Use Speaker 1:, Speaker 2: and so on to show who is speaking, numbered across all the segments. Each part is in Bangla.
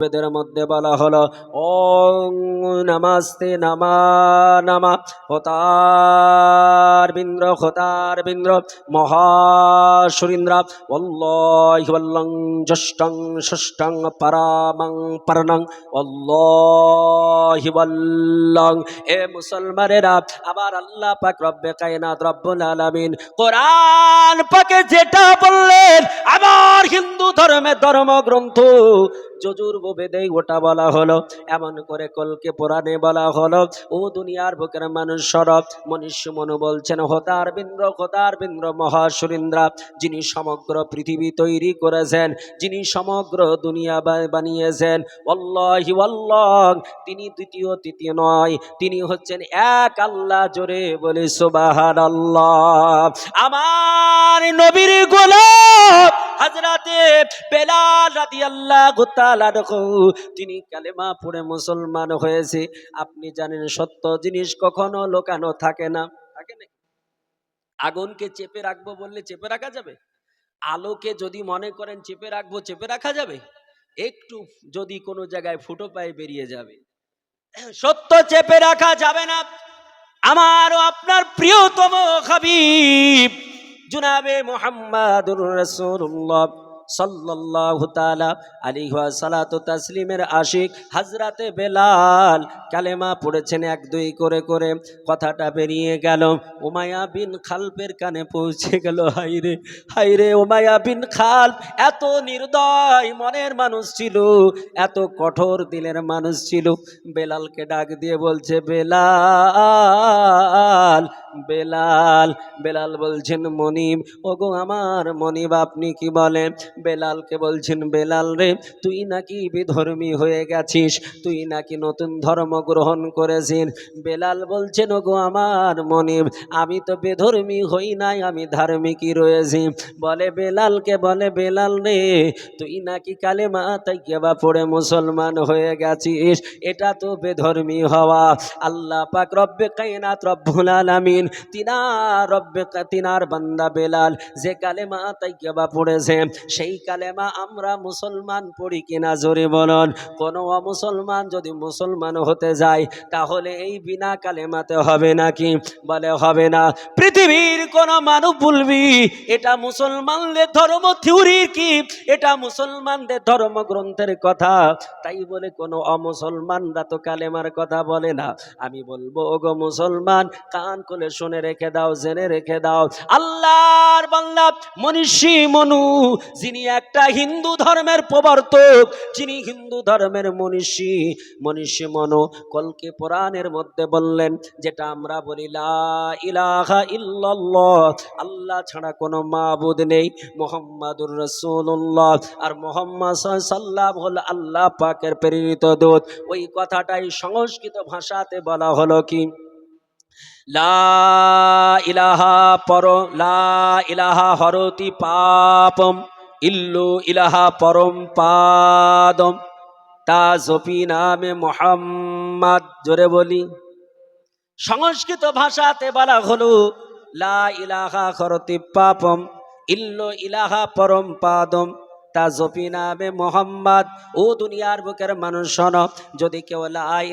Speaker 1: বেদের মধ্যে বলা হলো, ওং নমস্তে নামা নামা, হতার বিন্দ্র হতার বিন্দ্র, মহাসুরিন্দ্র অল্লাহি বল্লং জষ্টং ষষ্টং পরামং পরনং অল্লাহি বল্লং এ মুসলমানেরা আবার আল্লাহ পাক রব্বে কায়নাত রব্বুল আলামিন কোরআন পাকে যেটা বললেন, আমার হিন্দু ধর্মের ধর্মগ্রন্থ, যজুর্ব বেদে ওটা বলা হলো। এমন করে কলকে পুরাণে বলা হলো, ও দুনিয়ার বুকের মানুষ সরব মনুষ্য মনু বলছেন, হতার বিন্দ্র হতার বিন্দ্র মহাসুরিন্দ্রা, যিনি সমগ্র পৃথিবী তৈরি করেছেন, যিনি সমগ্র দুনিয়া বানিয়েছেন। তিনি দ্বিতীয়, তৃতীয় নয়, তিনি হচ্ছেন এক আল্লাহ জোরে বলে সুবাহান আল্লাহ আমার নবীর গোলাপ হাজরাতে বেলাল রাদিয়াল্লাহু তাআলা তিনি কালেমা পড়ে মুসলমান হয়েছে। আপনি জানেন সত্য জিনিস কখনো লোকানো থাকে না। থাকে না আগুনকে চেপে রাখব বললে চেপে রাখা যাবে? আলোকে যদি মনে করেন চেপে রাখব, চেপে রাখা যাবে? একটু যদি কোনো জায়গায় ফুটো পায়ে বেরিয়ে যাবে। সত্য চেপে রাখা যাবে না। আমার আপনার প্রিয়তম হাবিব, জুনাবে মোহাম্মদুর রসুল্লাহ সাল্লাল্লাহু তাআলা আলাইহি ওয়া সালাতু তাসলিমের আশিক হযরতে বেলাল কালেমা পড়েছেন এক দুই করে করে। কথাটা বেরিয়ে গেল উমায়া বিন খালপের কানে পৌঁছে গেল হাইরে হাইরে উমায়া বিন খালপ এত নির্দয় মনের মানুষ ছিল, এত কঠোর দিলের মানুষ ছিল। বেলালকে ডাক দিয়ে বলছে, বেলাল বেলাল বেলাল বলছেন, মনিব, ওগো আমার মনিব, আপনি কি বলেন? বেলালকে বলছেন, বেলাল রে, তুই নাকি বিধর্মী হয়ে গেছিস, তুই নাকি নতুন ধর্ম গ্রহণ করেছিস বেলাল বলছেন, ওগো আমার মনিব, আমি তো বেধর্মী হই নাই, আমি ধার্মিকই রয়েছি। বলে বেলালকে, বলে, বেলাল রে, তুই নাকি কালে মা তাইকেবা পড়ে মুসলমান হয়ে গেছিস, এটা তো বেধর্মী হওয়া। আল্লাহ পাক রব্বে কায়নাত রব্বুল আলামিন তিনার রব্বে তিনার বান্দা বেলাল, যে কালেমা তাইকেবা পড়েছে, সেই কালেমা আমরা মুসলমান পড়ি কিনা জোরে বলুন। কোনো অমুসলমান যদি মুসলমান হতে যায়, তাহলে এই বিনা কালেমাতে হবে নাকি? বলে হবে না। পৃথিবীর কোন মানব বলবি, এটা মুসলমানদের ধর্ম থিওরির কি? এটা মুসলমানদের ধর্ম গ্রন্থের কথা। তাই বলে কোনো অমুসলমানরা তো কালেমার কথা বলে না। আমি বলব, ওগো মুসলমান, কান খুলে শুনে রেখে দাও, জেনে রেখে দাও। আল্লাহর বাংলা মনীষী মনু, যিনি একটা হিন্দু ধর্মের প্রবর্তক, যিনি হিন্দু ধর্মের মনীষী। মনীষী মনু কলকে পুরাণের মধ্যে বললেন, যেটা আমরা বলি ইলাহা ইল্লাল্লাহ আল্লাহ ছাড়া কোনো মাবুদ নেই, মোহাম্মদুর রসুল্লাহ আর মোহাম্মদ সাল্লাম হল আল্লাহ পাকের প্রেরিত দূত। ওই কথাটাই সংস্কৃত ভাষাতে বলা হলো কি? লা ইলাহা পর লা ইলাহা হরতি পাপম, ইল্লু ইলাহা পরম পাদম। তা জপি নামে মোহাম্মদ, জোরে বলি। সংস্কৃত ভাষাতে বলা হলো, লা ইলাহা হরতি পাপম, ইল্লু ইলাহা পরম পাদম। তা জপি নামে মোহাম্মদ। ও দুনিয়ার বুকের মানুষ যদি কেউ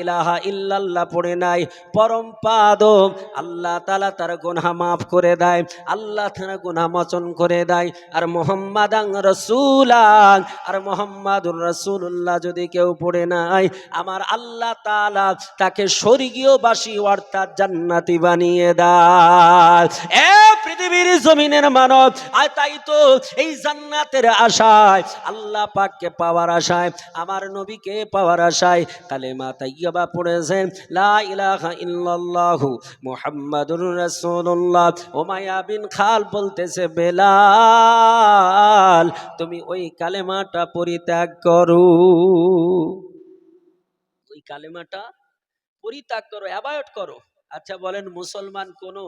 Speaker 1: ইলাহা ইল্লাল্লাহ পড়ে নাই, পরম পাদম, আল্লাহ তালা তার গুনাহ মাফ করে দেয়, আল্লাহ তার গুনাহ মোচন করে দেয়। আর মোহাম্মদাং রসুলাং আর মোহাম্মদুর রসুল্লাহ যদি কেউ পড়ে নাই, আমার আল্লাহ তালা তাকে স্বর্গীয়বাসী অর্থাৎ জান্নাতি বানিয়ে দেয়। পৃথিবীর জমিনের মানব আর তাই তো এই জান্নাতের আশায় আল্লাহ পাককে পাওয়ার আশায়, আমার নবীকে পাওয়ার আশায় কালেমা তাইয়্যিবা পড়েছেন লা ইলাহা ইল্লাল্লাহু মুহাম্মাদুর রাসূলুল্লাহ। ওমায়া বিন খাল বলতেছে, বেলাল, তুমি ওই কালেমাটা পরিত্যাগ করো। ওই কালেমাটা পরিত্যাগ করো, অ্যাভয়েড করো। আচ্ছা বলেন, মুসলমান কোনো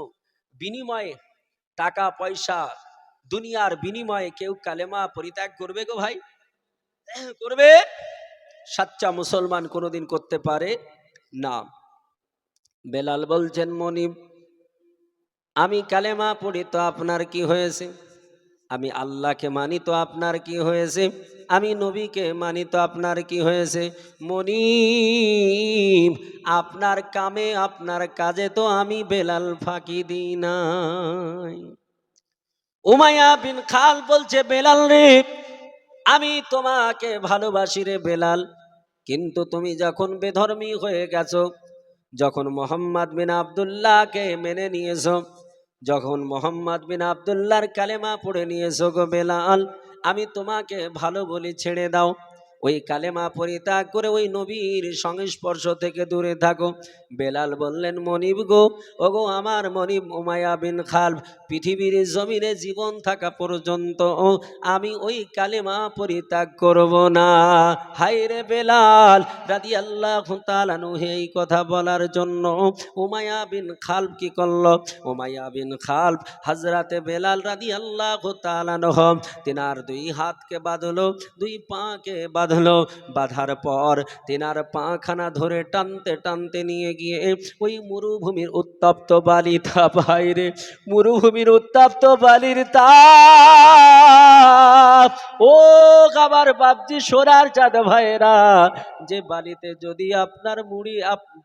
Speaker 1: বিনিময়ে টাকা, পয়সা, দুনিয়ার বিনিময়ে কেউ কালেমা পরিত্যাগ করবে গো ভাই? করবে। সাচ্চা মুসলমান কোনোদিন করতে পারে না। বেলাল বলছেন, মনিব, আমি কালেমা পড়ি তো আপনার কি হয়েছে? আমি আল্লাহকে মানি তো আপনার কি হয়েছে? আমি নবীকে মানি তো আপনার কি হয়েছে? মনিব, আপনার কামে, আপনার কাজে তো আমি বেলাল ফাঁকি দিই নাই। উমায়া বিন খাল বলছে, বেলাল রে, আমি তোমাকে ভালোবাসি রে বেলাল, কিন্তু তুমি যখন বেধর্মী হয়ে গেছো, যখন মোহাম্মদ বিন আবদুল্লাহকে মেনে নিয়েছো যখন মোহাম্মদ বিন আবদুল্লাহর কালেমা পড়ে নিয়েছো গো বেলাল, আমি তোমাকে ভালো বলি ছেড়ে দাও। ওই কালেমা পরিত্যাগ করে ওই নবীর সংস্পর্শ থেকে দূরে থাকো। বেলাল বললেন, মনিব গো ও গো আমার মনিব উমায়া বিন খাল পৃথিবীর জমিনে জীবন থাকা পর্যন্ত আমি ওই কালেমা পরিত্যাগ করব না। হাইরে বেলাল রাদি আল্লাহ তালানু এই কথা বলার জন্য উমায়া বিন খালব কি করল? উমায়া বিন খালব হাজরাতে বেলাল রাদি আল্লাহ তালানহ তিনার দুই হাতকে বাঁধলো, দুই পাকে বাঁধলো। বাঁধার পর তিনার পাখানা ধরে টানতে টানতে নিয়ে গিয়ে ওই মরুভূমির উত্তপ্ত বালি তা বাইরে মরুভূমির উত্তপ্ত বালির তাপ। ও আবার বাপজি সোনার চাঁদ ভাইরা যে বালিতে যদি আপনার মুড়ি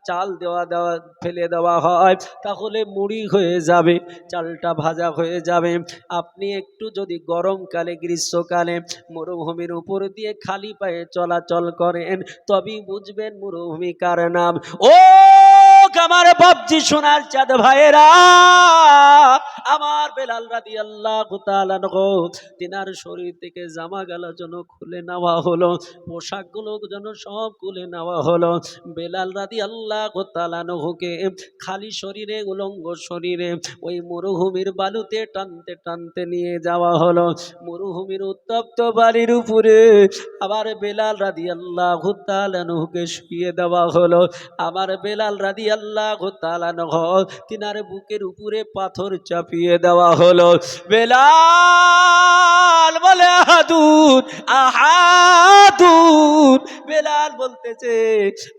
Speaker 1: চাল দেওয়া দেওয়া, ফেলে দেওয়া হয়, তাহলে মুড়ি হয়ে যাবে, চালটা ভাজা হয়ে যাবে। আপনি একটু যদি গরমকালে, গ্রীষ্মকালে মরুভূমির উপর দিয়ে খালি পায়ে চলাচল করেন তবেই বুঝবেন মরুভূমি কার নাম। ও আমার বাপজি সোনার চাঁদ ভাইয়েরা, আমার বেলাল রাদি আল্লাহ তিনার শরীর থেকে জামা গালা যেন খুলে নেওয়া হলো পোশাকগুলো যেন সব খুলে নেওয়া হলো। বেলাল রাদি আল্লাহ তালানহুকে খালি শরীরে, উলঙ্গ শরীরে, ওই মরুভূমির বালুতে টানতে টানতে নিয়ে যাওয়া হলো। মরুভূমির উত্তপ্ত বাড়ির উপরে আবার বেলাল রাদি আল্লাহ তালানহুকে শুয়ে দেওয়া হলো। আমার বেলাল রাদি আল্লাহ তালানহ তিনার বুকের উপরে পাথর চাপিয়ে দেওয়া হলো। বেলাল বলে আহাদুন আহাদুন বেলাল বলতেছে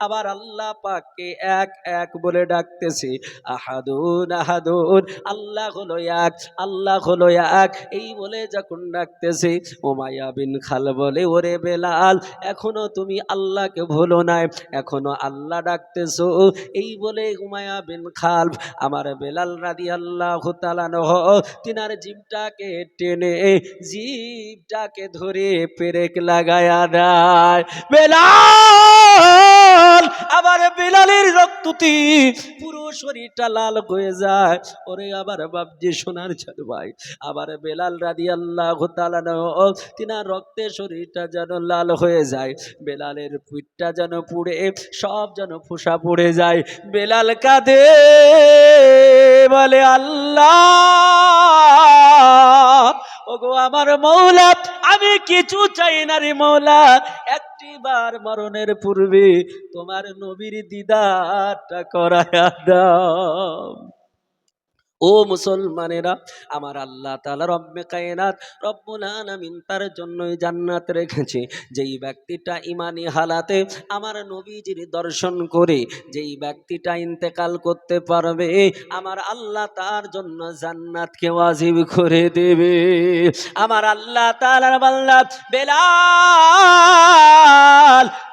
Speaker 1: আবার আল্লাহ পাককে এক এক বলে ডাকতেছে, আহাদুন আহাদুন, আল্লাহ হলো এক, আল্লাহ হলো এক। এই বলে যখন ডাকতেছে ওমায়া বিন খাল বলে, ওরে বেলাল, এখনও তুমি আল্লাহকে ভুলো নাই, এখনও আল্লাহ ডাকতেছো। এই বলে উমায়া বিন খাল, আমার বেলাল রাদি আল্লাহ তালানহ তিনার জিভটাকে টেনে, জিভটাকে ধরে পেরেক লাগায়া দেয়। বেলাল আবার বেলালের রক্ততি পুরো শরীরটা লাল হয়ে যায়। ওরে আবার বাবজি সোনার ছাদ ভাই। আবার বেলাল রাদি আল্লাহ তিনার রক্তে শরীরটা যেন লাল হয়ে যায়। বেলালের পিঠটা যেন পুড়ে, সব যেন ফোসা পড়ে যায়। বেলাল কাঁদে, বলে, আল্লাহ! ওগো আমার মৌলা, আমি কিছু চাই না রে মৌলা। একটি বার মরণের পূর্বে তোমার নবীর দিদারটা করায়া দাও। ও মুসলমানেরা, আমার আল্লাহ তালা রব্বে কায়নাত রব্বুল আলামিন তার জন্যই জান্নাত রেখেছে। যেই ব্যক্তিটা ইমানি হালাতে আমার নবীজির দর্শন করে, যেই ব্যক্তিটা ইন্তেকাল করতে পারবে, আমার আল্লাহ তার জন্য জান্নাতকে ওয়াজিব করে দেবে। আমার আল্লাহ তাআলার বান্দা বেলাল,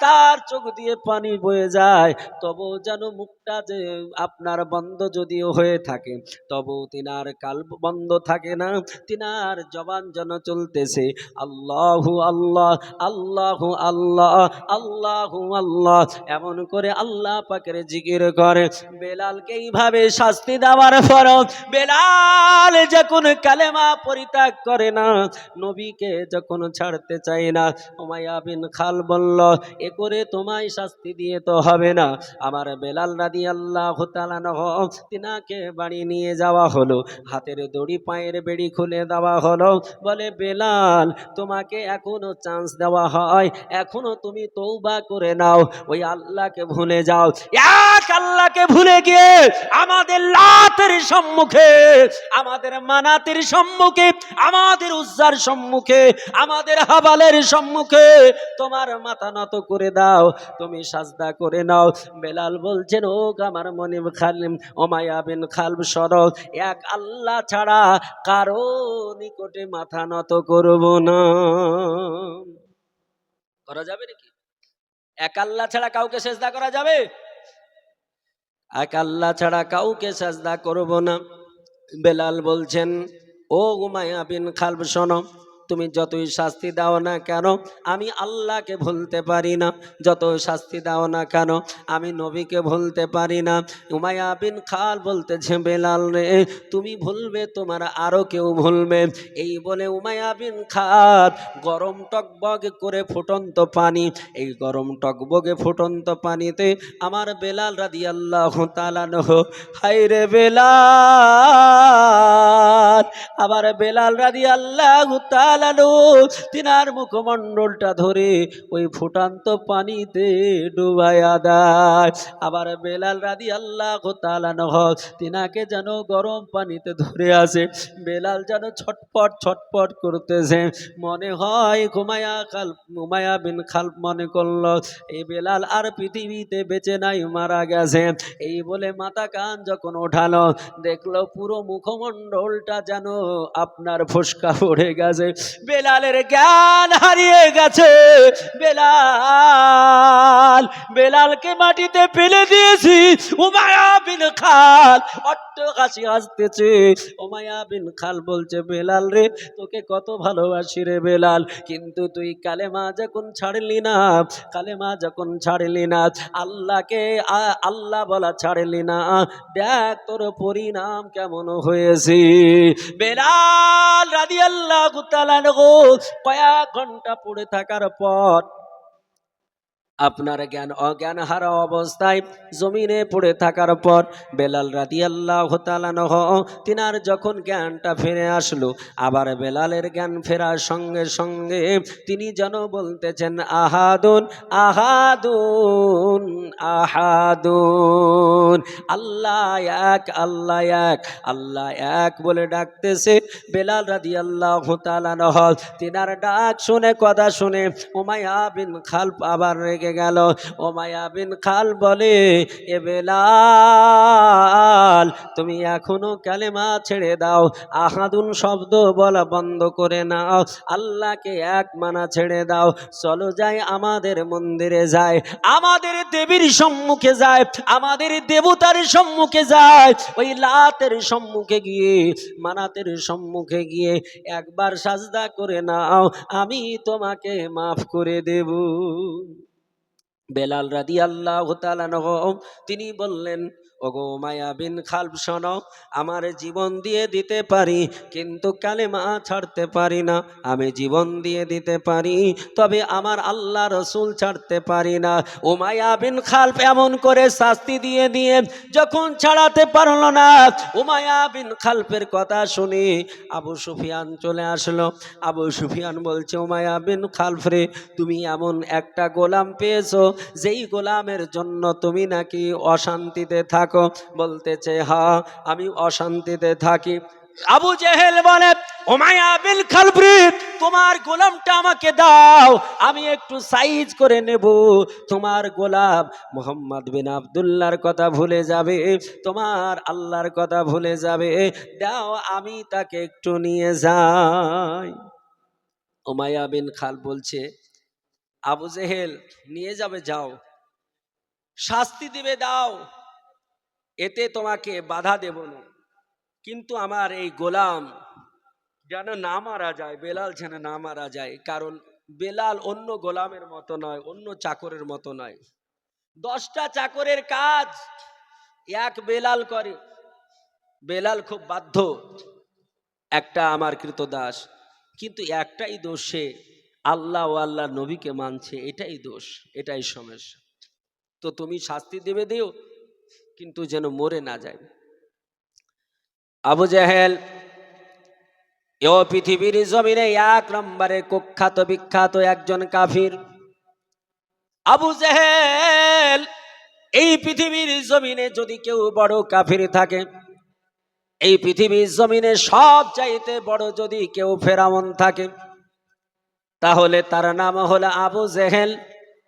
Speaker 1: তার চোখ দিয়ে পানি বয়ে যায় তবু যেন মুখটা যে আপনার বন্ধ যদিও হয়ে থাকে তবু তিনার কাল বন্ধ থাকে না। তিনার জবান যেন চলতেছে, আল্লাহু আল্লাহ আল্লাহু আল্লাহ আল্লাহু আল্লাহ। এমন করে আল্লাহ পাকের জিকির করে বেলালকে এইভাবে শাস্তি দেওয়ার পর বেলাল যখন কালেমা পরিত্যাগ করে না, নবীকে যখন ছাড়তে চায় না, উমাইয়া বিন খাল বলল, এ করে তোমায় শাস্তি দিয়ে তো হবে না। আমার বেলাল রাদি আল্লাহ তিনাকে বাড়ি নিয়ে যাওয়া হলো। হাতের দড়ি, পায়ের বেড়ি খুলে দেওয়া হলো। বলে, বেলাল, তোমাকে এখনও চান্স দেওয়া হয়। এখনও তুমি তৌবা করে নাও। ওই আল্লাহকে ভুলে যাও। এক আল্লাহকে ভুলে গিয়ে আমাদের লাতের সম্মুখে, আমাদের মানাতের সম্মুখে, আমাদের উজ্জার সম্মুখে, আমাদের হাবালের সম্মুখে তোমার মাথা নত করে দাও। তুমি সাজদা করে নাও। বেলাল বলছেন ও আমার মনে খালিম, ওমায়া বিন খালব সরক এক আল্লাহ ছাড়া কারও নিকটে মাথা নত করব না। করা যাবে নাকি? এক আল্লাহ ছাড়া কাউকে সেজদা করা যাবে? এক আল্লাহ ছাড়া কাউকে সাজদা করব না। বেলাল বলছেন, ও গুমায়া বিন খালব, শোনো তুমি যতই শাস্তি দাও না কেন, আমি আল্লাহকে ভুলতে পারি না। যত শাস্তি দাও না কেন, আমি নবীকে ভুলতে পারি না। উমায়া বিন খাল বলতেছে বেলাল রে, তুমি ভুলবে, তোমার আরও কেউ ভুলবে। এই বলে উমায়া বিন খাত গরম টকবগ করে ফুটন্ত পানি, এই গরম টকবগে ফুটন্ত পানিতে আমার বেলাল রাদি আল্লাহ তালানহ হাই রে বেলাল! আবার বেলাল রাদি আল্লাহ তালানু তিনার মুখমণ্ডলটা ধরে ওই ফুটান্ত পানিতে ডুবাইয়া দেয়। আবার বেলাল রাদি আল্লাহ তালানহ তিনাকে যেন গরম পানিতে ধরে আসে। বেলাল যেন ছটপট ছটপট করতেছে। মনে হয় ঘুমায়া খাল, ঘুমায়া বিন খাল মনে করল এই বেলাল আর পৃথিবীতে বেঁচে নাই, মারা গেছে। এই বলে মাথা কান যখন ওঠালো, দেখল পুরো মুখমণ্ডলটা যেন আপনার ফুসকা পড়ে গেছে। বেলালের জ্ঞান হারিয়ে গেছে। বেলাল, বেলালকে মাটিতে ফেলে দিয়েছি। উমায়া বিন খাল অট্ট হাসি হাসতেছে। ওমায়া বিন খাল বলছে, বেলাল রে, তোকে কত ভালোবাসি রে বেলাল। কিন্তু তুই কালেমা যখন ছাড়লি না, কালেমা যখন ছাড়লি না, আল্লাহকে আল্লাহ বলা ছাড়লি না। দেখ তোর পরিণাম কেমন হয়েছে। বেলাল রাদি আল্লাহ কয়েক ঘণ্টা পড়ে থাকার পর আপনার জ্ঞান অজ্ঞান হারা অবস্থায় জমিনে পড়ে থাকার পর বেলাল রাদি আল্লাহ তালানহ তিনার যখন জ্ঞানটা ফিরে আসলো, আবার বেলালের জ্ঞান ফেরার সঙ্গে সঙ্গে তিনি যেন বলতেছেন, আহাদুন আহাদুন আহাদুন, আল্লাহ এক আল্লাহ এক আল্লাহ এক বলে ডাকতেছে বেলাল রাদি আল্লাহ তালানহ তিনার ডাক শুনে, কথা শুনে ওমায়া বিন খাল আবার রেগে গেল। ওমায়া বিন খাল বলে, এ বেলাল, তুমি এখনও কালেমা ছেড়ে দাও। আহাদুন শব্দ বলা বন্ধ করে নাও। আল্লাহকে এক মানা ছেড়ে দাও। চলো যাই আমাদের মন্দিরে যায় আমাদের দেবীর সম্মুখে যায় আমাদের দেবতার সম্মুখে যায় ওই লাতের সম্মুখে গিয়ে, মানাতের সম্মুখে গিয়ে একবার সাজদা করে নাও। আমি তোমাকে মাফ করে দেব। বেলাল রাদি আল্লাহ তিনি বললেন ওগো মায়া বিন খালব, শোনো, আমার জীবন দিয়ে দিতে পারি, কিন্তু কালেমা ছাড়তে পারি না। আমি জীবন দিয়ে দিতে পারি, তবে আমার আল্লাহ রসুল ছাড়তে পারি না। ও বিন খালফ এমন করে শাস্তি দিয়ে দিয়ে যখন ছাড়াতে পারল না উমায়া বিন খালফের কথা শুনে আবু সুফিয়ান চলে আসলো। আবু সুফিয়ান বলছে উমায়া বিন খালফ রে, তুমি এমন একটা গোলাম পেয়েছ, যেই গোলামের জন্য তুমি নাকি অশান্তিতে থাকো। বলতেছে হা আমি অশান্তিতে থাকি। আবু জেহেল বলে ওমায়া বিন খালফরি তোমার গোলামটা আমাকে দাও, আমি একটু সাইজ করে নেব। তোমার গোলাম মোহাম্মদ বিন আবদুল্লাহর কথা ভুলে যাবে, তোমার আল্লাহর কথা ভুলে যাবে। দাও, আমি তাকে একটু নিয়ে যাই। ওমায়া বিন খাল বলছে, আবু জেহেল, নিয়ে যাবে, যাও। শাস্তি দিবে, দাও। এতে তোমাকে বাধা দেব না। কিন্তু আমার এই গোলাম যেন না মারা যায়, বেলাল যেন না মারা যায়, কারণ বেলাল অন্য গোলামের মতো নয়, অন্য চাকরের মতো নয়। দশটা চাকরের কাজ এক বেলাল করে। বেলাল খুব বাধ্য, একটা আমার কৃতদাস কিন্তু একটাই দোষ আল্লাহ ও আল্লাহ নবীকে মানছে, এটাই দোষ, এটাই সমস্যা। তো তুমি শাস্তি দেবে দিও কিন্তু যেন মরে না যায়। আবু জাহেল এও পৃথিবীর জমিনে এক নম্বরে কুখ্যাত, বিখ্যাত একজন কাফির। আবু জাহেল, এই পৃথিবীর জমিনে যদি কেউ বড় কাফির থাকে, এই পৃথিবীর জমিনে সব চাইতে বড় যদি কেউ ফেরামন থাকে, তাহলে তার নাম হলো আবু জেহেল।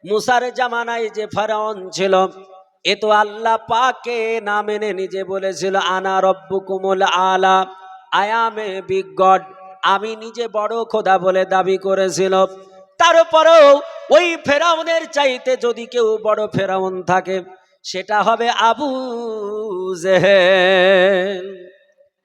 Speaker 1: মুসার জামানায় যে ফেরাউন ছিল এ তো আল্লাহ পাকে না মেনে নিজে বলেছিল, আনা রব্বুকুমুল আলা আয়ামে বিগ গড আমি নিজে বড় খোদা বলে দাবি করেছিল। তারপরেও ওই ফেরাউনের চাইতে যদি কেউ বড় ফেরাউন থাকে, সেটা হবে আবু জেহেল।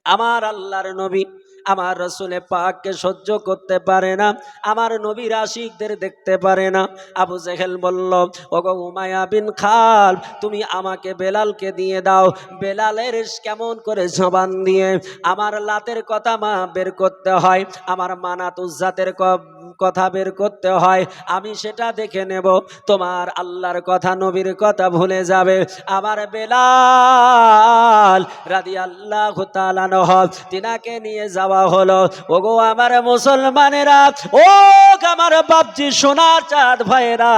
Speaker 1: আমার আল্লাহর নবী আমার রসুলে পাককে সহ্য করতে পারে না, আমার নবীর আশিকদের দেখতে পারে না। আবু জেহেল বলল, ওগো উমায়া বিন খাল, তুমি আমাকে বেলালকে দিয়ে দাও। বেলালের কেমন করে জবান দিয়ে আমার লাতের কথা মা বের করতে হয়, আমার মানাত উজ্জাতের কথা বের করতে হয়। আমি সেটা দেখে নেব, তোমার আল্লাহর কথা, নবীর কথা ভুলে যাবে। আমার বেলাল রাদি আল্লাহ তালানহ তিনাকে নিয়ে যাওয়া হলো। ওগো আমার মুসলমানেরা ও আমার বাপজি সোনার চাঁদ ভাইরা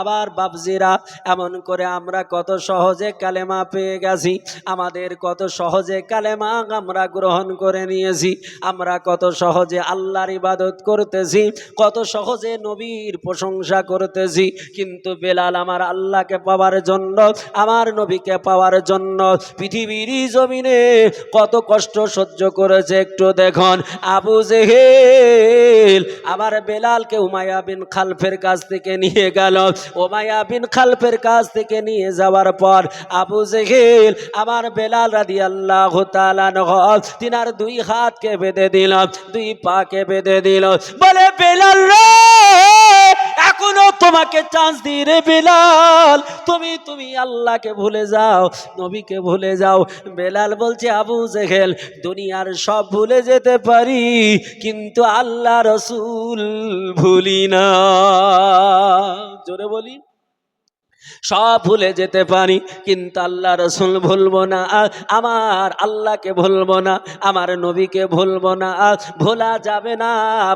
Speaker 1: আবার বাপজিরা, এমন করে আমরা কত সহজে কালেমা পেয়ে গেছি, আমাদের কত সহজে কালেমা আমরা গ্রহণ করে নিয়েছি, আমরা কত সহজে আল্লাহর ইবাদত করতেছি, কত সহজে নবীর প্রশংসা করতেছি, কিন্তু বেলাল আমার আল্লাহকে পাওয়ার জন্য, আমার নবীকে পাওয়ার জন্য পৃথিবীর জমিনে কত কষ্ট সহ্য করেছে একটু দেখুন, আবু জেহেল আবার বেলালকে উমায়া বিন খালফের কাছ থেকে নিয়ে গেল। উমায়া বিন খালফের কাছ থেকে নিয়ে যাওয়ার পর আবু জেহেল আমার বেলাল রাদি আল্লাহ তিনার দুই হাতকে বেঁধে দিল, দুই পাকে বেঁধে দিল। বলে, বেলাল তোমাকে চান্স দিই রে বেলাল। তুমি তুমি আল্লাহকে ভুলে যাও, নবীকে ভুলে যাও। বেলাল বলছে, আবু জেহেল, দুনিয়ার সব ভুলে যেতে পারি, কিন্তু আল্লাহ রসুল ভুলি না। জোরে বলি। সব ভুলে যেতে পারি, কিন্তু আল্লাহ রসুল ভুলবো না, আমার আল্লাহকে ভুলবো না, আমার নবীকে ভুলবো না, ভোলা যাবে না,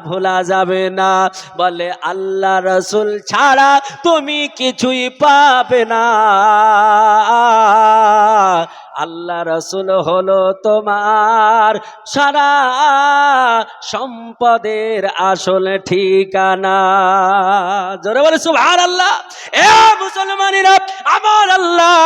Speaker 1: ভোলা যাবে না। বলে আল্লাহ রসুল ছাড়া তুমি কিছুই পাবে না। আল্লাহ রসুল হলো তোমার সারা সম্পদের আসল ঠিকানা। জোরে বলে সুভার আল্লাহ এ মুসলমানেরা, আমার আল্লাহ,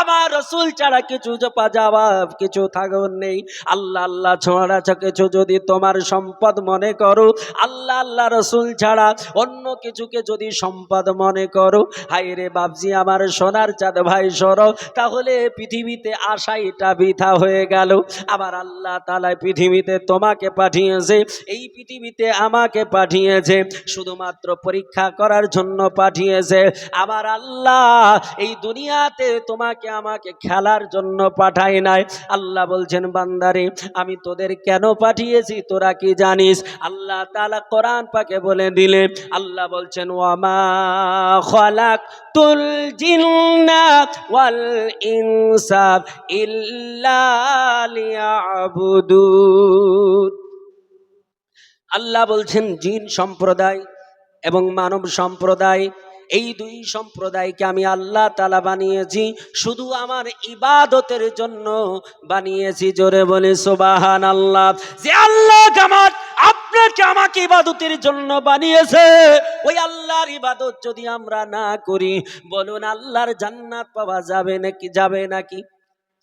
Speaker 1: আমার রসুল ছাড়া কিছু জপা জবাব কিছু থাকুন নেই। আল্লাহ আল্লাহ ছাড়া কিছু যদি তোমার সম্পদ মনে করো, আল্লাহ আল্লাহ রসুল ছাড়া অন্য কিছুকে যদি সম্পদ মনে করো হাই রে বাবজি আমার সোনার চাঁদ ভাই, সর, তাহলে পৃথিবীতে আসা এটা বৃথা হয়ে গেল। আবার আল্লাহ তালায় পৃথিবীতে তোমাকে পাঠিয়েছে, এই পৃথিবীতে আমাকে পাঠিয়েছে, শুধুমাত্র পরীক্ষা করার জন্য পাঠিয়েছে। আবার আল্লাহ এই দুনিয়াতে তোমাকে আমাকে খেলার জন্য পাঠায় নাই। আল্লাহ বলছেন, বান্দারে, আমি তোদের কেন পাঠিয়েছি, তোরা কি জানিস? আল্লাহ তালা কোরআন পাকে বলে দিলে, আল্লাহ বলছেন, ওয়ামা খলাক তুল জিন্না ওয়াল ইনসা ইল্লা লিয়াবুদুন আল্লাহ বলছেন, জিন সম্প্রদায় এবং মানব সম্প্রদায়, এই দুই সম্প্রদায়কে আমি আল্লাহ তালা বানিয়েছি, শুধু আমার ইবাদতের জন্য বানিয়েছি। জোরে বলে সোবাহান আল্লাহ যে আল্লাহ আমার, আপনাকে আমাকে ইবাদতের জন্য বানিয়েছে, ওই আল্লাহর ইবাদত যদি আমরা না করি, বলুন আল্লাহর জান্নাত পাওয়া যাবে নাকি যাবে নাকি?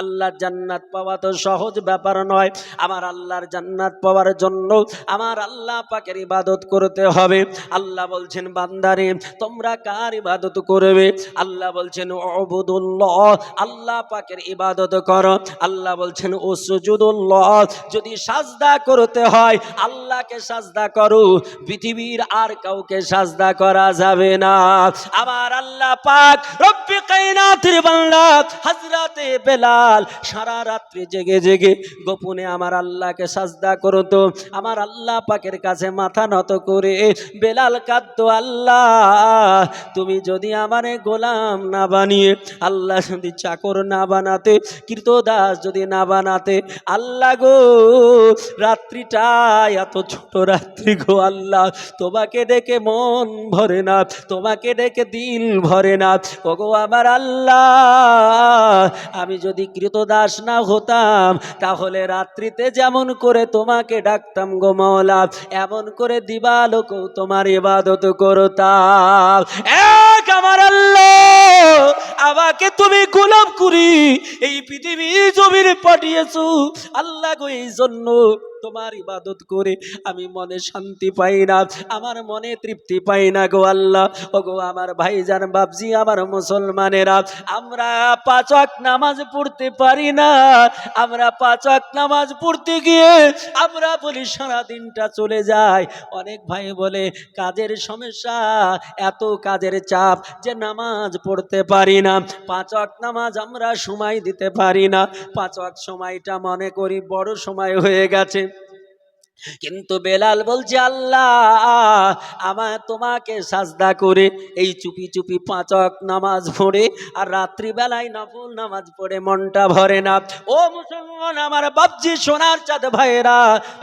Speaker 1: আল্লাহর জান্নাত পাওয়া তো সহজ ব্যাপার নয়। আমার আল্লাহর জান্নাত পাওয়ার জন্য আমার আল্লাহ পাকের ইবাদত করতে হবে। আল্লাহ বলছেন, বান্দারে, তোমরা কার ইবাদত করবে? আল্লাহ বলছেন অবুদুল্লাহ আল্লাহ পাকের ইবাদত করো। আল্লাহ বলছেন ও সুজুদুল্লাহ যদি সাজদা করতে হয়, আল্লাহকে সাজদা করো। পৃথিবীর আর কাউকে সাজদা করা যাবে না। আমার আল্লাহ পাক রব্বি কায়নাতের বাংলা হজরতে বেলাল সারা রাত্রি জেগে জেগে গোপনে আমার আল্লাহকে সাজদা করতো, আমার আল্লাহ পাকের কাছে মাথা নত করে, বেলাল কাঁদতো, আল্লাহ, তুমি যদি আমারে গোলাম না বানিয়ে, আল্লাহ যদি চাকর না বানাতে, কৃতদাস যদি না বানাতে, আল্লাহ গো, রাত্রিটা এত ছোট রাত্রি গো, আল্লাহ, তোমাকে ডেকে মন ভরে না, তোমাকে ডেকে দিল ভরে না, ওগো আমার আল্লাহ, আমি যদি কৃতদাস না হতাম, তাহলে রাত্রিতে যেমন করে তোমাকে ডাকতাম গো মৌলা এমন করে দিবালোকেও তোমার ইবাদত করতাম। এক আমার আমাকে তুমি গোলাম করি এই পৃথিবী জমিনে পাঠিয়েছো। আল্লাহ গো, এই জন্য তোমার ইবাদত করে আমি মনে শান্তি পাই না, আমার মনে তৃপ্তি পাই না গো আল্লাহ। ও গো আমার ভাইজান বাবজি আমার মুসলমানেরা, আমরা পাঁচক নামাজ পড়তে পারি না। আমরা পাঁচক নামাজ পড়তে গিয়ে আমরা বলি সারা দিনটা চলে যায়। অনেক ভাই বলে, কাজের সমস্যা, এত কাজের চাপ যে নামাজ পড়তে পারি না। পাঁচক নামাজ আমরা সময় দিতে পারি না। পাঁচক সময়টা মনে করি বড় সময় হয়ে গেছে। কিন্তু বেলাল বলছে, আল্লাহ, আমার তোমাকে সাজদা করে এই চুপি চুপি পাঁচক নামাজ পড়ে আর রাত্রিবেলায় নফল নামাজ পড়ে মনটা ভরে না। ও মুসলমান, আমার বাপজি, সোনার চাঁদ ভাইয়েরা,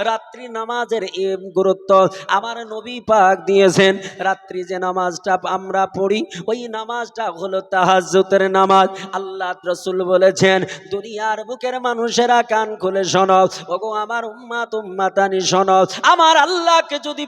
Speaker 1: রাত্রি নামাজের এ গুরুত্ব আমার নবী পাক দিয়েছেন। রাত্রি যে নামাজটা আমরা পড়ি, ওই নামাজটা হলো তাহাজ্জুতের নামাজ। আল্লাহ রসুল বলেছেন, দুনিয়ার বুকের মানুষেরা কান খুলে শোনো। ওগো, আমার উম্মাত উম্মাতানি শোনো আমার আল্লাহকে যদি